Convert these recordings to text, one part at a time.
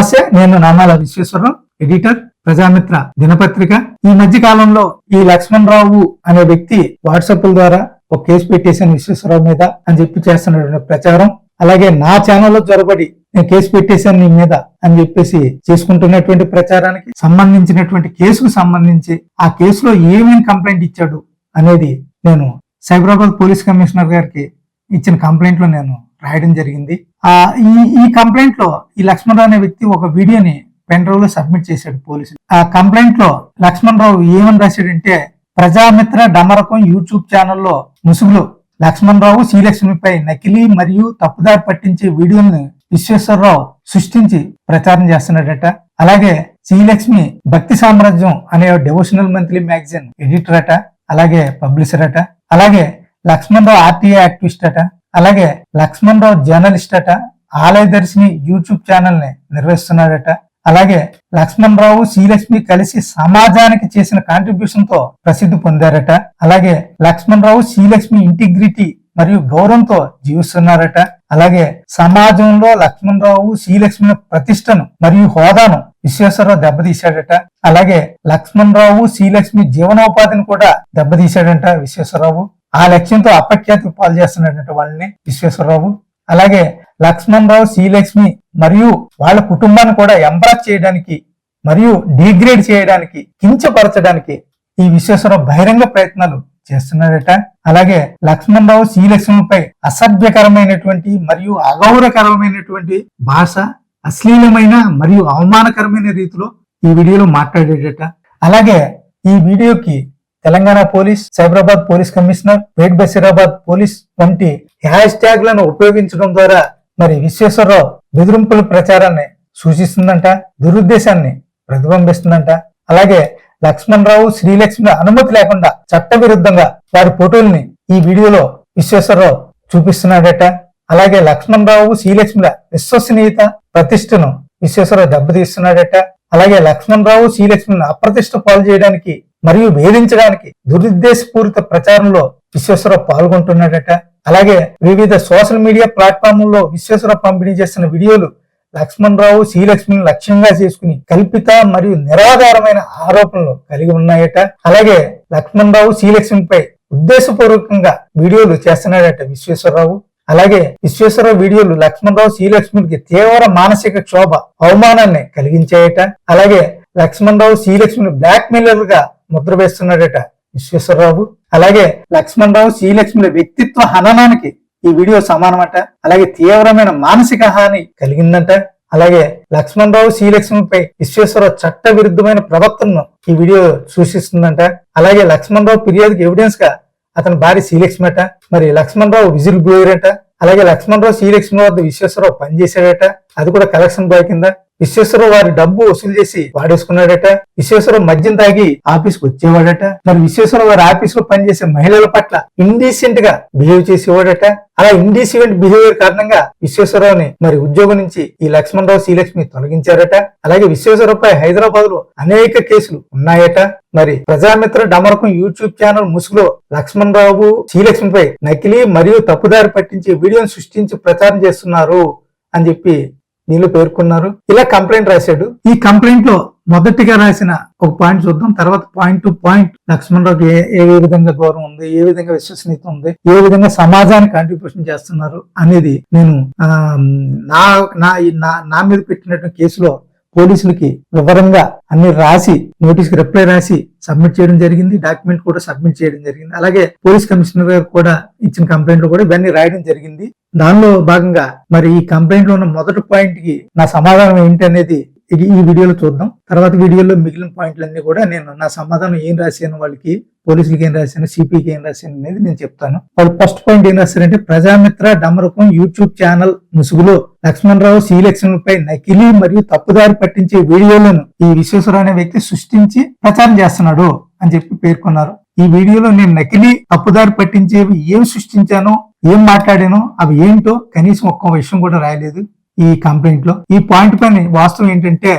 నమస్తే నేను నామాల విశ్వేశ్వరరావు ఎడిటర్ ప్రజామిత్ర దినపత్రిక. ఈ మధ్య కాలంలో ఈ లక్ష్మణ్ రావు అనే వ్యక్తి వాట్సాప్ ద్వారా ఒక కేసు పెట్టేశాను విశ్వేశ్వరరావు మీద అని చెప్పి చేస్తున్నటువంటి ప్రచారం. అలాగే నా ఛానల్లో జొరబడి నేను కేసు పెట్టేశాను నీ మీద అని చెప్పేసి చేసుకుంటున్నటువంటి ప్రచారానికి సంబంధించినటువంటి కేసుకు సంబంధించి ఆ కేసులో ఏమేమి కంప్లైంట్ ఇచ్చాడు అనేది నేను సైబరాబాద్ పోలీస్ కమిషనర్ గారికి ఇచ్చిన కంప్లైంట్లో నేను రాయడం జరిగింది. ఆ ఈ ఈ కంప్లైంట్లో ఈ లక్ష్మణరావు అనే వ్యక్తి ఒక వీడియోని పెన్ డ్రైవ్లో సబ్మిట్ చేశాడు పోలీసులు. ఆ కంప్లైంట్లో లక్ష్మణరావు ఏమని రాశాడంటే ప్రజామిత్ర డమరకం యూట్యూబ్ ఛానల్లో ముసుగులు లక్ష్మణరావు శ్రీలక్ష్మిపై నకిలీ మరియు తప్పుదారి పట్టించే వీడియోలను విశ్వేశ్వరరావు సృష్టించి ప్రచారం చేస్తున్నాడట. అలాగే శ్రీలక్ష్మి భక్తి సామ్రాజ్యం అనే డివోషనల్ మంత్లీ మ్యాగజైన్ ఎడిటర్ అట. అలాగే పబ్లిషర్ అట. అలాగే లక్ష్మణరావు ఆర్టీఏ యాక్టివిస్ట్ అట. అలాగే లక్ష్మణ్ రావు జర్నలిస్ట్ అట ఆలయ దర్శిని యూట్యూబ్ ఛానల్ని నిర్వహిస్తున్నాడట. అలాగే లక్ష్మణ్ రావు శ్రీలక్ష్మి కలిసి సమాజానికి చేసిన కాంట్రిబ్యూషన్తో ప్రసిద్ధి పొందారట. అలాగే లక్ష్మణ్ రావు శ్రీలక్ష్మి ఇంటిగ్రిటీ మరియు గౌరవంతో జీవిస్తున్నారట. అలాగే సమాజంలో లక్ష్మణ్ రావు శ్రీలక్ష్మి ప్రతిష్టను మరియు హోదాను విశ్వేశ్వరరావు దెబ్బతీశాడట. అలాగే లక్ష్మణ్ రావు శ్రీలక్ష్మి జీవనోపాధిని కూడా దెబ్బతీశాడంట విశ్వేశ్వరరావు. ఆ లక్ష్యంతో అపఖ్యాతికి పాలు చేస్తున్నటువంటి వాళ్ళని విశ్వేశ్వరరావు అలాగే లక్ష్మణరావు శ్రీలక్ష్మి మరియు వాళ్ళ కుటుంబాన్ని కూడా ఎంబ్రాస్ చేయడానికి మరియు డిగ్రేడ్ చేయడానికి కించపరచడానికి ఈ విశ్వేశ్వరరావు బహిరంగ ప్రయత్నాలు చేస్తున్నాడట అలాగే లక్ష్మణరావు శ్రీలక్ష్మిపై అసభ్యకరమైనటువంటి మరియు అగౌరవకరమైనటువంటి భాష అశ్లీలమైన మరియు అవమానకరమైన రీతిలో ఈ వీడియోలో మాట్లాడేటట అలాగే ఈ వీడియోకి Telangana police Cyberabad police commissioner wait Basheerabad police వంటి హ్యాష్ ట్యాగ్లను ఉపయోగించడం ద్వారా మరి విశ్వేశ్వరరావు బెదిరింపుల ప్రచారాన్ని సూచిస్తుందంట దురుద్దేశాన్ని ప్రతిబింబిస్తుందంట. అలాగే లక్ష్మణ్ రావు శ్రీలక్ష్మి అనుమతి లేకుండా చట్టవిరుద్ధంగా వారి ఫోటోల్ని ఈ వీడియోలో విశ్వేశ్వరరావు చూపిస్తున్నాడట. అలాగే లక్ష్మణ్ రావు శ్రీలక్ష్మిల విశ్వసనీయత ప్రతిష్టను విశ్వేశ్వరరావు దెబ్బతీస్తున్నాడట. అలాగే లక్ష్మణ్ రావు శ్రీలక్ష్మిని అప్రతిష్ట పాలు చేయడానికి మరియు వేధించడానికి దురుద్దేశపూరిత ప్రచారంలో విశ్వేశ్వరరావు పాల్గొంటున్నాడట. అలాగే వివిధ సోషల్ మీడియా ప్లాట్ఫామ్లలో విశ్వేశ్వరరావు పంపిణీ చేస్తున్న వీడియోలు లక్ష్మణరావు శ్రీలక్ష్మిని లక్ష్యంగా చేసుకుని కల్పిత మరియు నిరాధారమైన ఆరోపణలు కలిగి ఉన్నాయట. అలాగే లక్ష్మణరావు శ్రీలక్ష్మిపై ఉద్దేశపూర్వకంగా వీడియోలు చేస్తున్నాడట విశ్వేశ్వరరావు. అలాగే విశ్వేశ్వరరావు వీడియోలు లక్ష్మణరావు శ్రీలక్ష్మికి తీవ్ర మానసిక క్షోభ అవమానాన్ని కలిగించాయట. అలాగే లక్ష్మణరావు శ్రీలక్ష్మిని బ్లాక్ మెయిలర్గా ముద్ర వేస్తున్నాడట విశ్వేశ్వరరావు. అలాగే లక్ష్మణరావు శ్రీలక్ష్మిల వ్యక్తిత్వ హననానికి ఈ వీడియో సమానమట. అలాగే తీవ్రమైన మానసిక హాని కలిగిందంట. అలాగే లక్ష్మణరావు శ్రీలక్ష్మిపై విశ్వేశ్వరరావు చట్ట విరుద్ధమైన ప్రవర్తనను ఈ వీడియో సూచిస్తుందంట. అలాగే లక్ష్మణరావు ఫిర్యాదుకి ఎవిడెన్స్గా అతని భార్య శ్రీలక్ష్మి అట. మరి లక్ష్మణరావు విజిల్ బ్లోయర్ అట. అలాగే లక్ష్మణరావు శ్రీలక్ష్మి వద్ద విశ్వేశ్వరరావు పనిచేశాడట. అది కూడా కలెక్షన్ బాయ్ కింద. విశ్వేశ్వరరావు వారి డబ్బు వసూలు చేసి వాడేసుకున్నాడట. విశ్వేశ్వరరావు మద్యం తాగి ఆఫీస్కి వచ్చేవాడట. మరి విశ్వేశ్వరరావు వారి ఆఫీస్లో పనిచేసే మహిళల పట్ల ఇండీసెంట్గా బిహేవ్ చేసేవాడట. అలా ఇండీసెంట్ బిహేవియర్ కారణంగా విశ్వేశ్వరరావుని మరి ఉద్యోగం నుంచి ఈ లక్ష్మణరావు శ్రీలక్ష్మి తొలగించారట. అలాగే విశ్వేశ్వరరావుపై హైదరాబాద్లో అనేక కేసులు ఉన్నాయట. మరి ప్రజామిత్ర డమరకం యూట్యూబ్ ఛానల్ ముసుగులో లక్ష్మణ్ రావు శ్రీలక్ష్మిపై నకిలీ మరియు తప్పుదారి పట్టించే వీడియోను సృష్టించి ప్రచారం చేస్తున్నారు అని చెప్పి దీనిలో పేర్కొన్నారు. ఇలా కంప్లైంట్ రాశాడు. ఈ కంప్లైంట్లో మొదటిగా రాసిన ఒక పాయింట్ చూద్దాం. తర్వాత పాయింట్ టు పాయింట్ లక్ష్మణరావుకి ఏ ఏ విధంగా గౌరవం ఉంది ఏ విధంగా విశ్వసనీయత ఉంది ఏ విధంగా సమాజానికి కాంట్రిబ్యూషన్ చేస్తున్నారు అనేది నేను నా నా నా- నా మీద పెట్టినటువంటి కేసులో పోలీసులకి వివరంగా అన్ని రాసి నోటీస్కి రిప్లై రాసి సబ్మిట్ చేయడం జరిగింది. డాక్యుమెంట్ కూడా సబ్మిట్ చేయడం జరిగింది. అలాగే పోలీస్ కమిషనర్ గారు కూడా ఇచ్చిన కంప్లైంట్లు కూడా ఇవన్నీ రాయడం జరిగింది. దానిలో భాగంగా మరి ఈ కంప్లైంట్లో ఉన్న మొదటి పాయింట్కి నా సమాధానం ఏంటి అనేది ఇది ఈ వీడియోలో చూద్దాం. తర్వాత వీడియోలో మిగిలిన పాయింట్లన్నీ కూడా నేను నా సమాధానం ఏం రాశాను వాళ్ళకి పోలీసులకి ఏం రాశాను సిపికి ఏం రాశాను అనేది నేను చెప్తాను. వాళ్ళు ఫస్ట్ పాయింట్ ఏం రాశారంటే ప్రజామిత్ర డమరకం యూట్యూబ్ ఛానల్ ముసుగులో లక్ష్మణరావు పై నకిలీ మరియు తప్పుదారి పట్టించే వీడియోలను ఈ విశ్వేశ్వర అనే వ్యక్తి సృష్టించి ప్రచారం చేస్తున్నాడు అని చెప్పి పేర్కొన్నారు. ఈ వీడియోలో నేను నకిలీ తప్పుదారి పట్టించేవి ఏం సృష్టించానో ఏం మాట్లాడానో అవి ఏంటో కనీసం ఒక్క విషయం కూడా రాయలేదు ఈ కంప్లైంట్లో. ఈ పాయింట్ పైన వాస్తవం ఏంటంటే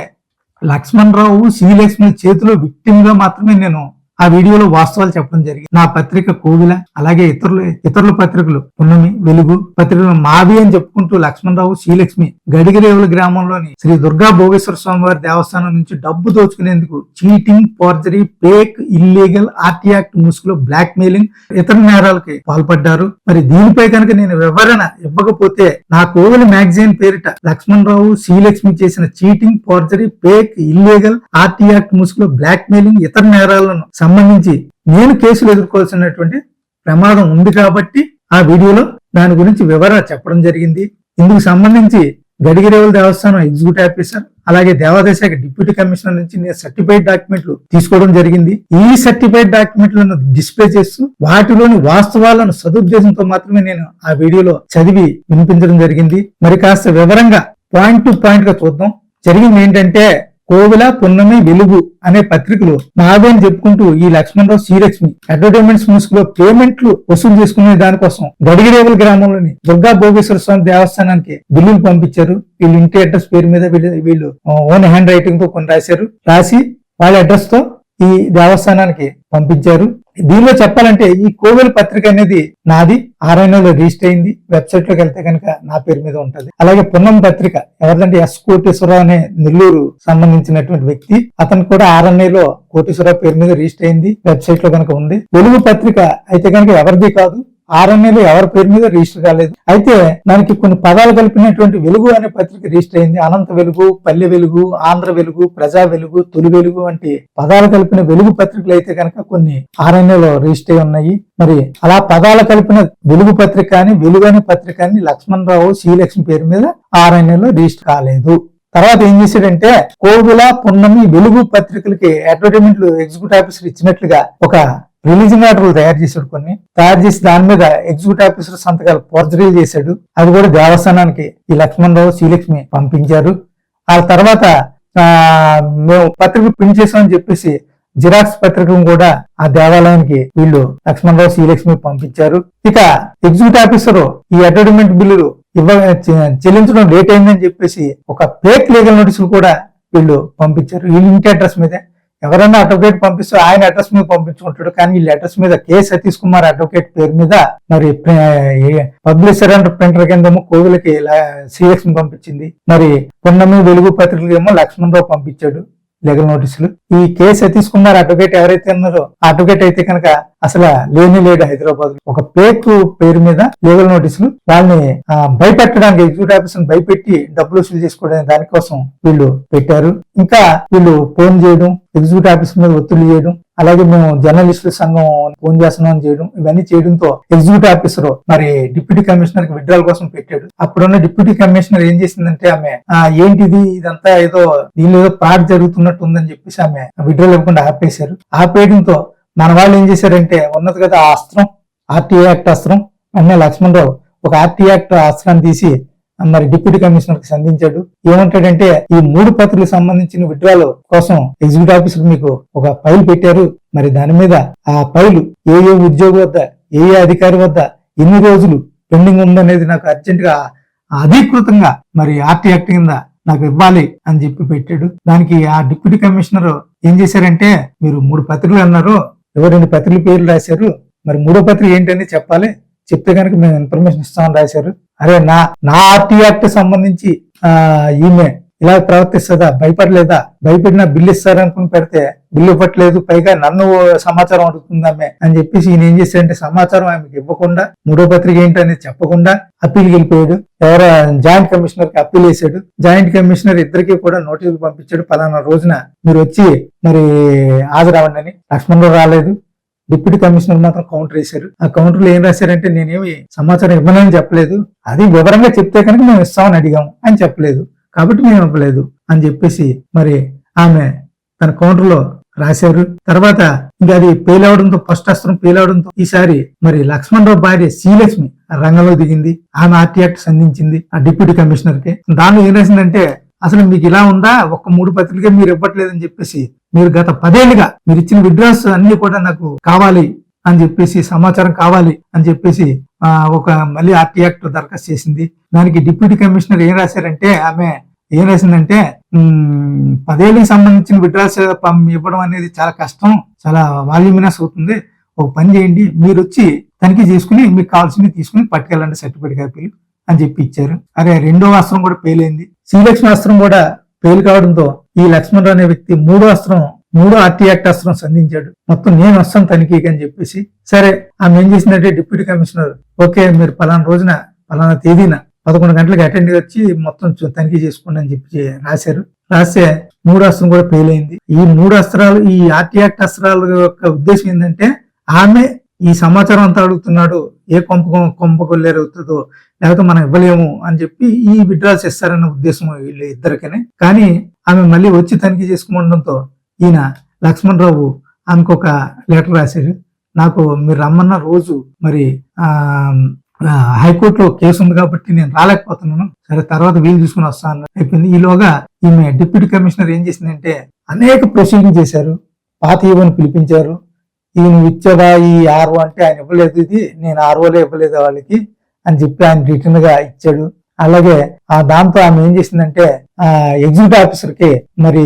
లక్ష్మణ్ రావు శ్రీలక్ష్మి చేతిలో విక్టిమ్గా మాత్రమే నేను ఆ వీడియోలో వాస్తవాలు చెప్పడం జరిగింది. నా పత్రిక కోవిల అలాగే ఇతరులు ఇతరుల పత్రికలు పున్నమి వెలుగు పత్రికలు మావి అని చెప్పుకుంటూ లక్ష్మణరావు శ్రీలక్ష్మి గడిగిరేవుల గ్రామంలోని శ్రీ దుర్గా భోగేశ్వర స్వామి వారి దేవస్థానం నుంచి డబ్బు దోచుకునేందుకు cheating forgery fake illegal RT act ముసుగులో బ్లాక్ మెయిలింగ్ ఇతర నేరాలకి పాల్పడ్డారు. మరి దీనిపై కనుక నేను వివరణ ఇవ్వకపోతే నా కోవిల మ్యాగజైన్ పేరిట లక్ష్మణరావు శ్రీలక్ష్మి చేసిన cheating forgery fake illegal RT act ముసుగులో బ్లాక్ మెయిలింగ్ ఇతర నేరాలను సంబంధించి నేను కేసులు ఎదుర్కోవాల్సినటువంటి ప్రమాదం ఉంది కాబట్టి ఆ వీడియోలో దాని గురించి వివరాలు చెప్పడం జరిగింది. ఇందుకు సంబంధించి గడిగిరేవుల దేవస్థానం ఎగ్జిక్యూటివ్ ఆఫీసర్ అలాగే దేవాదాయ శాఖ డిప్యూటీ కమిషనర్ నుంచి నేను సర్టిఫైడ్ డాక్యుమెంట్లు తీసుకోవడం జరిగింది. ఈ సర్టిఫైడ్ డాక్యుమెంట్లను డిస్ప్లే చేస్తూ వాటిలోని వాస్తవాలను సదుద్దేశంతో మాత్రమే నేను ఆ వీడియోలో చదివి వినిపించడం జరిగింది. మరి కాస్త వివరంగా పాయింట్ టు పాయింట్గా చూద్దాం. జరిగింది ఏంటంటే కోవిల పున్నమి వెలుగు అనే పత్రికలు నావే అని చెప్పుకుంటూ ఈ లక్ష్మణరావు శ్రీలక్ష్మి అడ్వర్టైజ్మెంట్స్ ముసుగులో పేమెంట్లు వసూలు చేసుకునే దానికోసం గడిగిరేవుల గ్రామంలోని దుర్గా భోగేశ్వర స్వామి దేవస్థానానికి బిల్లులు పంపించారు. వీళ్ళు ఇంటి అడ్రస్ పేరు మీద వీళ్ళు వీళ్ళు ఓన్ హ్యాండ్ రైటింగ్తో కొన్ని రాశారు. రాసి వాళ్ళ అడ్రస్తో ఈ దేవస్థానానికి పంపించారు. దీనిలో చెప్పాలంటే ఈ కోవెల్ పత్రిక అనేది నాది ఆర్ఐనోలో రిజిస్టర్ అయింది. వెబ్సైట్లోకి వెళ్తే కనుక నా పేరు మీద ఉంటది. అలాగే పున్నం పత్రిక ఎవరిదంటే ఎస్ కోటేశ్వరరావు అనే నెల్లూరు సంబంధించినటువంటి వ్యక్తి అతను కూడా ఆర్ఎన్ఏలో కోటేశ్వరరావు పేరు మీద రిజిస్టర్ అయింది. వెబ్సైట్లో కనుక ఉంది. తెలుగు పత్రిక అయితే కనుక ఎవరిది కాదు ఆర్ఎన్ఏలు ఎవరి పేరు మీద రిజిస్టర్ కాలేదు. అయితే దానికి కొన్ని పదాలు కలిపినటువంటి వెలుగు అనే పత్రిక రిజిస్టర్ అయింది. అనంత వెలుగు పల్లె వెలుగు ఆంధ్ర వెలుగు ప్రజా వెలుగు తొలి వెలుగు వంటి పదాలు కలిపిన వెలుగు పత్రికలు అయితే కనుక కొన్ని ఆర్ఎన్ఏలో రిజిస్టర్ అయి ఉన్నాయి. మరి అలా పదాలు కలిపిన వెలుగు పత్రిక కానీ వెలుగు అనే పత్రిక కానీ లక్ష్మణరావు శ్రీలక్ష్మి పేరు మీద ఆర్ఎన్ఏలో రిజిస్టర్ కాలేదు. తర్వాత ఏం చేశాడంటే కోవిల పున్నమి వెలుగు పత్రికలకి అడ్వర్టైజ్మెంట్లు ఎగ్జిక్యూటివ్ ఆఫీసర్ ఇచ్చినట్లుగా ఒక రిలీజింగ్ ఆర్డర్లు తయారు చేశాడు కొన్ని. తయారు చేసి దాని మీద ఎగ్జిక్యూటివ్ ఆఫీసర్ సంతకాలు పోర్చరీలు చేశాడు. అది కూడా దేవస్థానానికి ఈ లక్ష్మణరావు శ్రీలక్ష్మి పంపించారు. ఆ తర్వాత మేము పత్రిక ప్రింట్ చేసామని చెప్పేసి జిరాక్స్ పత్రికను కూడా ఆ దేవాలయానికి వీళ్ళు లక్ష్మణరావు శ్రీలక్ష్మి పంపించారు. ఇక ఎగ్జిక్యూటివ్ ఆఫీసర్ ఈ అడ్వర్టైజ్మెంట్ బిల్లులు ఇవ్వ చెల్లించడం లేట్ అయిందని చెప్పేసి ఒక ఫేక్ లీగల్ నోటీసులు కూడా వీళ్ళు పంపించారు. వీళ్ళు ఇంటి అడ్రస్ మీదే. ఎవరైనా అడ్వకేట్ పంపిస్తే ఆయన అడ్రస్ మీద పంపించుకుంటాడు. కానీ వీళ్ళ అడ్రస్ మీద కె సతీష్ కుమార్ అడ్వకేట్ పేరు మీద మరి పబ్లిషర్ అండ్ ప్రింటర్ కిందేమో కోవిలకి శ్రీలక్ష్మి పంపించింది. మరి పున్నమి వెలుగు పత్రికలు ఏమో లక్ష్మణరావు పంపించాడు. లీగల్ నోటీసులు ఈ కేసు సతీష్ కుమార్ అడ్వకేట్ ఎవరైతే ఉన్నారో ఆ అడ్వకేట్ అయితే కనుక అసలు లేని లేడు హైదరాబాద్ ఒక పేక్ పేరు మీద లీగల్ నోటీసులు వాళ్ళని ఆ, భయపెట్టడానికి ఎగ్జిక్యూటివ్ ఆఫీసర్ భయపెట్టి డబ్బులు వసూలు చేసుకోవడానికి దానికోసం వీళ్ళు పెట్టారు. ఇంకా వీళ్ళు ఫోన్ చేయడం ఎగ్జిక్యూటివ్ ఆఫీసర్ మీద ఒత్తిడి చేయడం అలాగే మేము జర్నలిస్టుల సంఘం ఫోన్ చేస్తున్నాం అని చేయడం ఇవన్నీ చేయడంతో ఎగ్జిక్యూటివ్ ఆఫీసర్ మరి డిప్యూటీ కమిషనర్కి విడ్రాల్ కోసం పెట్టాడు. అప్పుడున్న డిప్యూటీ కమిషనర్ ఏం చేసిందంటే ఆమె ఏంటిది? ఇదంతా ఏదో దీనిలో ఏదో ఫ్రాడ్ జరుగుతున్నట్టు ఉందని చెప్పేసి ఆమె విడ్రాల్ ఇవ్వకుండా ఆపేశారు. ఆపేయడంతో మన వాళ్ళు ఏం చేశారంటే ఉన్నది కదా ఆ అస్త్రం ఆర్టీఐ యాక్ట్ అస్త్రం అన్న లక్ష్మణరావు ఒక ఆర్టీ యాక్ట్ అస్త్రాన్ని తీసి మరి డిప్యూటీ కమిషనర్కి సంధించాడు. ఏమంటాడంటే ఈ మూడు పత్రులకు సంబంధించిన విడ్రాలు కోసం ఎగ్జిక్యూటివ్ ఆఫీసర్ మీకు ఒక ఫైల్ పెట్టారు. మరి దాని మీద ఆ ఫైల్ ఏ ఏ ఉద్యోగి వద్ద ఏ ఏ అధికారి వద్ద ఎన్ని రోజులు పెండింగ్ ఉందనేది నాకు అర్జెంట్గా అధీకృతంగా మరి ఆర్టీ యాక్ట్ కింద నాకు ఇవ్వాలి అని చెప్పి పెట్టాడు. దానికి ఆ డిప్యూటీ కమిషనర్ ఏం చేశారంటే మీరు మూడు పత్రికలు అన్నారు. ఎవరు రెండు పత్రికల పేర్లు రాశారు? మరి మూడో పత్రిక ఏంటని చెప్పాలి? చెప్తే కనుక మేము ఇన్ఫర్మేషన్ ఇస్తామని రాశారు. అరే నా నా ఆర్టీ యాక్ట్ సంబంధించి ఈమె ఇలా ప్రవర్తిస్తుందా? భయపడలేదా? భయపడినా బిల్లు ఇస్తారనుకుని పెడితే బిల్లు ఇవ్వట్లేదు పైగా నన్ను సమాచారం అడుగుతుందామే అని చెప్పేసి ఈయన ఏం చేశాడంటే సమాచారం ఆమెకి ఇవ్వకుండా మూడో పత్రిక ఏంటనేది చెప్పకుండా అప్పీల్కి వెళ్ళిపోయాడు ఎవరో జాయింట్ కమిషనర్కి అప్పీల్ వేసాడు జాయింట్ కమిషనర్ ఇద్దరికి కూడా నోటీసులు పంపించాడు. పలానా రోజున మీరు వచ్చి మరి హాజరవ్వండి అని. లక్ష్మణ్ రాలేదు. డిప్యూటీ కమిషనర్ మాత్రం కౌంటర్ వేశారు. ఆ కౌంటర్లో ఏం రాశారంటే నేనేమి సమాచారం ఇవ్వనని చెప్పలేదు. అది వివరంగా చెప్తే కనుక మేము ఇస్తామని అడిగాము అని చెప్పలేదు. కాబట్టి మేము ఇవ్వలేదు. అని చెప్పేసి మరి ఆమె తన కౌంటర్లో రాశారు. తర్వాత ఇంకా అది ఫెయిల్ అవడంతో ఫస్ట్ అస్త్రం ఫెయిల్ అవడంతో ఈసారి మరి లక్ష్మణరావు భార్య శ్రీలక్ష్మి రంగంలో దిగింది. ఆమె ఆర్టీ యాక్ట్ సంధించింది ఆ డిప్యూటీ కమిషనర్కి దానిలో ఏం రాసిందంటే అసలు మీకు ఇలా ఉందా? ఒక్క మూడు పత్రికే మీరు ఇవ్వట్లేదని చెప్పేసి మీరు గత పదేళ్ళుగా మీరు ఇచ్చిన విడ్రాస్ అన్ని కూడా నాకు కావాలి అని చెప్పేసి సమాచారం కావాలి అని చెప్పేసి ఆ, ఒక మళ్ళీ ఆర్టీ యాక్ట్ దరఖాస్తు చేసింది. దానికి డిప్యూటీ కమిషనర్ ఏం రాశారంటే ఆమె ఏం రాసిందంటే పదేళ్ళకి సంబంధించిన విడ్రాస్ ఇవ్వడం అనేది చాలా కష్టం చాలా వాల్యూమినస్ అవుతుంది. ఒక పని చేయండి. మీరు వచ్చి తనిఖీ చేసుకుని మీకు కావాల్సినవి తీసుకుని పట్టుకెళ్ళండి సర్టిఫికేట్ కాపీలు. అని చెప్పి ఇచ్చారు. అదే రెండో అస్త్రం కూడా పేలైంది. శ్రీలక్ష్మి అస్త్రం కూడా పేలు కావడంతో ఈ లక్ష్మణరావు అనే వ్యక్తి మూడో అస్త్రం మూడో ఆర్టీ యాక్ట్ అస్త్రం సంధించాడు. మొత్తం నేను వస్తాను తనిఖీకి అని చెప్పేసి. సరే ఆమె ఏం చేసిందంటే డిప్యూటీ కమిషనర్ ఓకే మీరు పలానా రోజున పలానా తేదీన పదకొండు గంటలకు అటెండ్ వచ్చి మొత్తం చూ- తనిఖీ చేసుకోండి అని చెప్పి రాశారు. రాస్తే మూడు అస్త్రం కూడా ఫెయిల్ అయింది ఈ మూడు అస్త్రాలు ఈ ఆర్టీ యాక్ట్ అస్త్రాల యొక్క ఉద్దేశం ఏంటంటే ఆమె ఈ సమాచారం అంతా అడుగుతున్నాడు ఏ కొంప కొంపకొల్లేరు అవుతుందో లేకపోతే మనం ఇవ్వలేము అని చెప్పి ఈ విడ్రాల్స్ ఇస్తారన్న ఉద్దేశం వీళ్ళు ఇద్దరికనే. కానీ ఆమె మళ్ళీ వచ్చి తనిఖీ చేసుకోవడంతో ఈయన లక్ష్మణరావు ఆమెకు ఒక లెటర్ రాశారు. నాకు మీరు రమ్మన్న రోజు మరి ఆ హైకోర్టులో కేసు ఉంది కాబట్టి నేను రాలేకపోతున్నాను. సరే తర్వాత వీలు చూసుకుని వస్తాను అయిపోయింది. ఈలోగా ఈమె డిప్యూటీ కమిషనర్ ఏం చేసిందంటే అనేక ప్రొసీడింగ్ చేశారు. పాత ఈవోని పిలిపించారు. ఈయన ఇచ్చావా ఈ ఆర్ఓ అంటే ఆయన ఇవ్వలేదు ఇది నేను ఆర్వోలే ఇవ్వలేదు వాళ్ళకి అని చెప్పి ఆయన రిటర్న్గా ఇచ్చాడు. అలాగే ఆ దాంతో ఆమె ఏం చేసిందంటే ఆ ఎగ్జిక్యూటివ్ ఆఫీసర్కి మరి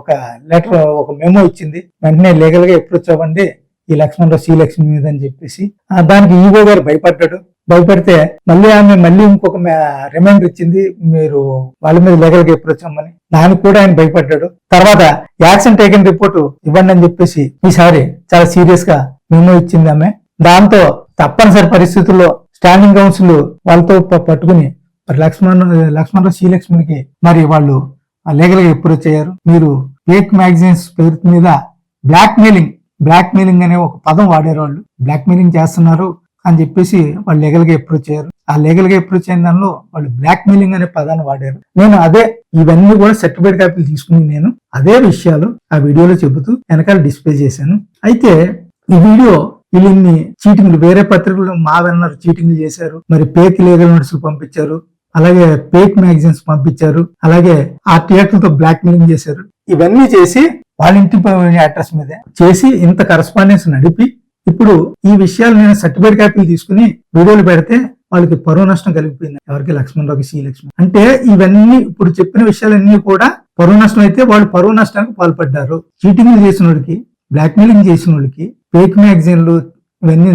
ఒక లెటర్ ఒక మెమో ఇచ్చింది. వెంటనే లీగల్గా ఎప్పుడు చూడండి ఈ లక్ష్మణరావు సి లక్ష్మి మీద అని చెప్పేసి దానికి ఈగో గారు భయపడ్డాడు. భయపడితే మళ్ళీ ఆమె మళ్ళీ ఇంకొక రిమైండర్ ఇచ్చింది మీరు వాళ్ళ మీద లీగల్ ఎప్పుడు వచ్చామని దానికి కూడా ఆయన భయపడ్డాడు. తర్వాత యాక్షన్ టేకన్ రిపోర్ట్ ఇవ్వండి అని చెప్పేసి ఈసారి చాలా సీరియస్గా మేము ఇచ్చింది ఆమె. దాంతో తప్పనిసరి పరిస్థితుల్లో స్టాండింగ్ కౌన్సిల్ వాళ్ళతో పట్టుకుని మరి లక్ష్మణ్ లక్ష్మణరావు శ్రీలక్ష్మికి మరి వాళ్ళు లీగల్గా అప్రోచ్ మీరు ఫేక్ మ్యాగజైన్స్ పేరు మీద బ్లాక్ మెయిలింగ్ బ్లాక్ మెయిలింగ్ అనే ఒక పదం వాడారు వాళ్ళు. బ్లాక్ మెయిలింగ్ చేస్తున్నారు అని చెప్పేసి వాళ్ళు లీగల్గా అప్రోచ్ చేయరు. ఆ లీగల్గా అప్రోచ్ అయిన దానిలో వాళ్ళు బ్లాక్ మెయిలింగ్ అనే పదాన్ని వాడారు. నేను అదే ఇవన్నీ కూడా సర్టిఫికేట్ కాపీలు తీసుకుని నేను అదే విషయాలు ఆ వీడియోలో చెబుతూ వెనకాల డిస్ప్లే చేశాను. అయితే ఈ వీడియో వీళ్ళని చీటింగ్లు వేరే పత్రికలు మా వెన్నారు చీటింగ్లు చేశారు. మరి పేక్ లీగల్ నోటీసులు పంపించారు. అలాగే పేక్ మ్యాగజైన్స్ పంపించారు. అలాగే ఆ థియేటర్తో బ్లాక్ మెయిలింగ్ చేశారు. ఇవన్నీ చేసి వాళ్ళ ఇంటి అడ్రస్ మీద. చేసి ఇంత కరస్పాండెన్స్ నడిపి ఇప్పుడు ఈ విషయాలు నేను సర్టిఫికేట్ కాపీలు తీసుకుని వీడియోలు పెడితే వాళ్ళకి పరువు నష్టం కలిగిపోయింది. ఎవరికి లక్ష్మణరావుకి శ్రీ లక్ష్మణ్. అంటే ఇవన్నీ ఇప్పుడు చెప్పిన విషయాలన్నీ కూడా పరువు నష్టం అయితే వాళ్ళు పరువు నష్టానికి పాల్పడ్డారు. చీటింగ్ చేసిన వాళ్ళకి బ్లాక్ మెయిలింగ్ చేసిన వాళ్ళకి ఫేక్ మ్యాగజైన్లు ఇవన్నీ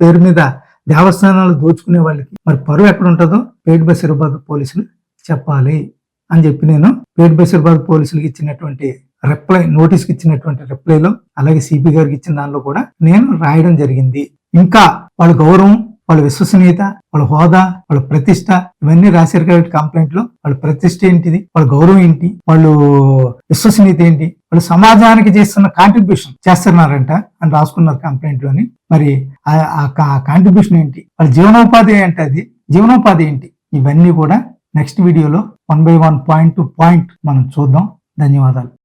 పేరు మీద దేవస్థానాలు దోచుకునే వాళ్ళకి మరి పరువు ఎక్కడ ఉంటుందో? పేట్ బషీరాబాద్ పోలీసులు చెప్పాలి. అని చెప్పి నేను పేట్ బషీరాబాద్ పోలీసులకు ఇచ్చినటువంటి రిప్లై నోటీస్కి ఇచ్చినటువంటి రిప్లైలో అలాగే సిపి గారికి ఇచ్చిన దానిలో కూడా నేను రాయడం జరిగింది. ఇంకా వాళ్ళ గౌరవం వాళ్ళ విశ్వసనీయత వాళ్ళ హోదా వాళ్ళ ప్రతిష్ట ఇవన్నీ రాశారు కాబట్టి కంప్లైంట్లో. వాళ్ళ ప్రతిష్ట ఏంటిది? వాళ్ళ గౌరవం ఏంటి? వాళ్ళు విశ్వసనీయత ఏంటి? వాళ్ళు సమాజానికి చేస్తున్న కాంట్రిబ్యూషన్ చేస్తున్నారంట అని రాసుకున్నారు కంప్లైంట్లోని. మరి ఆ కాంట్రిబ్యూషన్ ఏంటి? వాళ్ళ జీవనోపాధి ఏంటి అది? జీవనోపాధి ఏంటి? ఇవన్నీ కూడా నెక్స్ట్ వీడియోలో one by one point to point మనం చూద్దాం. ధన్యవాదాలు.